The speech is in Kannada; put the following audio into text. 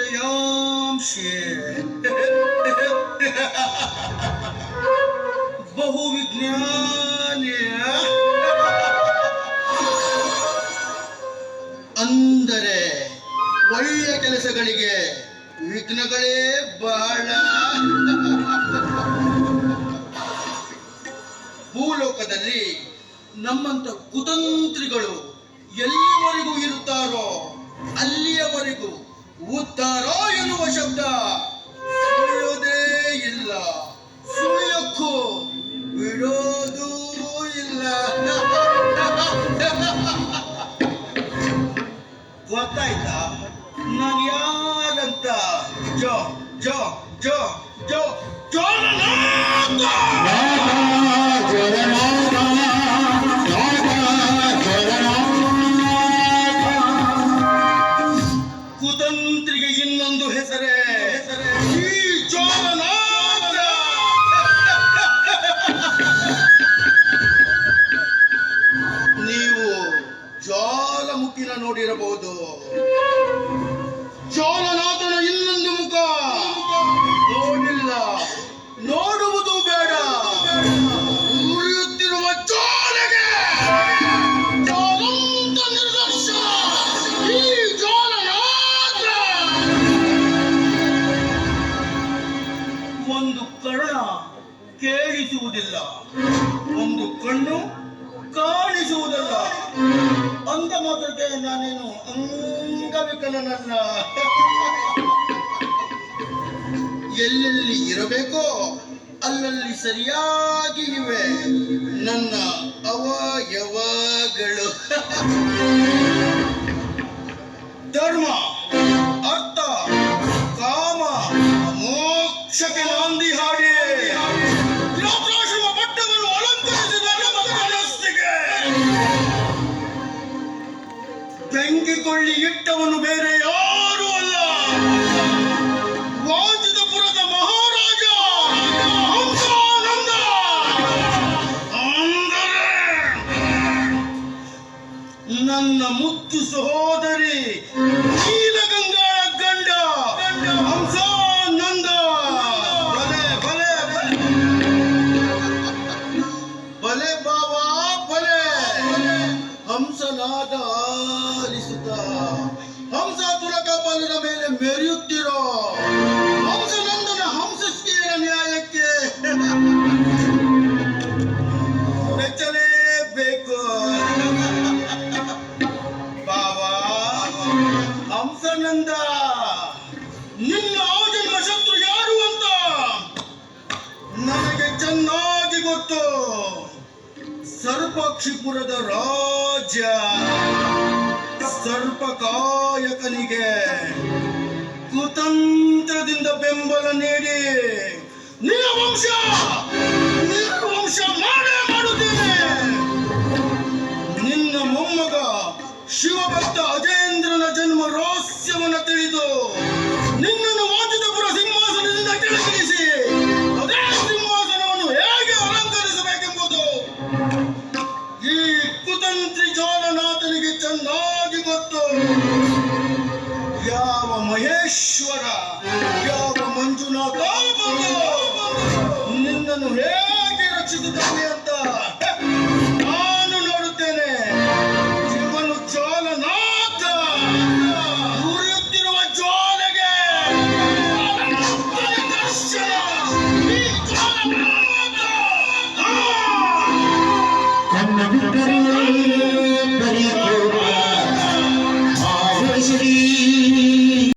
ಶ್ರೇಯಾಂಶೆ ಬಹು ವಿಜ್ಞಾನಿಯ ಅಂದರೆ ಒಳ್ಳೆಯ ಕೆಲಸಗಳಿಗೆ ವಿಘ್ನಗಳೇ ಬಹಳ ಭೂಲೋಕದಲ್ಲಿ ನಮ್ಮಂತ ಕುತಂತ್ರಿಗಳು ಎಲ್ಲಿವರೆಗೂ ಇರುತ್ತಾರೋ ಅಲ್ಲಿಯವರೆಗೂ ಉದ್ದಾರೋ ಎನ್ನುವ ಶಬ್ದ ಸುಳಿಯೋದೇ ಇಲ್ಲ ಸುಳಿಯಕ್ಕೂ ಬಿಡೋದು ಇಲ್ಲ ಗೊತ್ತಾಯ್ತಾ ನಾನು ಯಾರಂತ ಜೋ ಜೋ ಜೋ ಜೋ ಜೋರನಾಥ! ಕುತಂತ್ರಿಗೆ ಇನ್ನೊಂದು ಹೆಸರೇ. ಒಂದು ಕರ್ಣ ಕೇಳಿಸುವುದಿಲ್ಲ. ಒಂದು ಕಣ್ಣು ಕಾಣಿಸುವುದಲ್ಲ. ಅಂದ ಮಾತ್ರಕ್ಕೆ ನಾನೇನು ಅಂಗವಿಕಲನಲ್ಲ. ಎಲ್ಲೆಲ್ಲಿ ಇರಬೇಕೋ ಅಲ್ಲಲ್ಲಿ ಸರಿಯಾಗಿ ಇವೆ. ನನ್ನ ಅವಯವಗಳು. ಕೊಳ್ಳಿ ಇಟ್ಟವನು ಬೇರೆ ಯಾರೂ ಅಲ್ಲ ವಾಜಿದಪುರದ ಮಹಾರಾಜ ಹಂಸಾನಂದ ನನ್ನ ಮುತ್ತು ಸಹೋದರಿ ನೀಲಗಂಗಾಳ ಗಂಡ ಹಂಸಾನಂದ ಬಲೆ ಬಲೆ ಬಲೆ ಬಲೆ ಹಂಸನಾದ ಆಲಿಸುತ್ತ. ಹಂಸ ತುಲಕಪಾಲನ ಮೇಲೆ ಮೆರೆಯುತ್ತಿರೋ? ಹಂಸನಂದನ ಹಂಸಸ್ಕೀರ ನ್ಯಾಯಕ್ಕೆ ಮೆಚ್ಚಲೇಬೇಕು ಬಾಬಾ ಹಂಸನಂದ, ನಿನ್ನ ಆಜನ್ಮ ಶತ್ರು ಯಾರು ಅಂತ ನನಗೆ ಚೆನ್ನಾಗಿ ಗೊತ್ತು. ಸರ್ಪಕ್ಷಿಪುರದ ರಾಜ ಸರ್ಪಕಾಯಕನಿಗೆ ಕುತಂತ್ರದಿಂದ ಬೆಂಬಲ ನೀಡಿ ನಿರ್ವಂಶ ನಿರ್ವಂಶ ಮಾಡೇ ಮಾಡುತ್ತೇನೆ. ನಿನ್ನ ಮೊಮ್ಮಗ ಶಿವಭಕ್ತ ಅಜೇಂದ್ರನ ಜನ್ಮ ರಹಸ್ಯವನ್ನು ತಿಳಿದು ಯಾವ ಮಹೇಶ್ವರ, ಯಾವ ಮಂಜುನಾಥ, ನಿನ್ನನ್ನು ಹೇಗೆ ರಚಿಸಿದ್ದಾನೆ ಅಂತ ನಾನು ನೋಡುತ್ತೇನೆ. ಜೀವನು ಚಾಲನಾಥ ಉರಿಯುತ್ತಿರುವ ಜ್ವಾಲೆಗೆ ದರ್ಶನ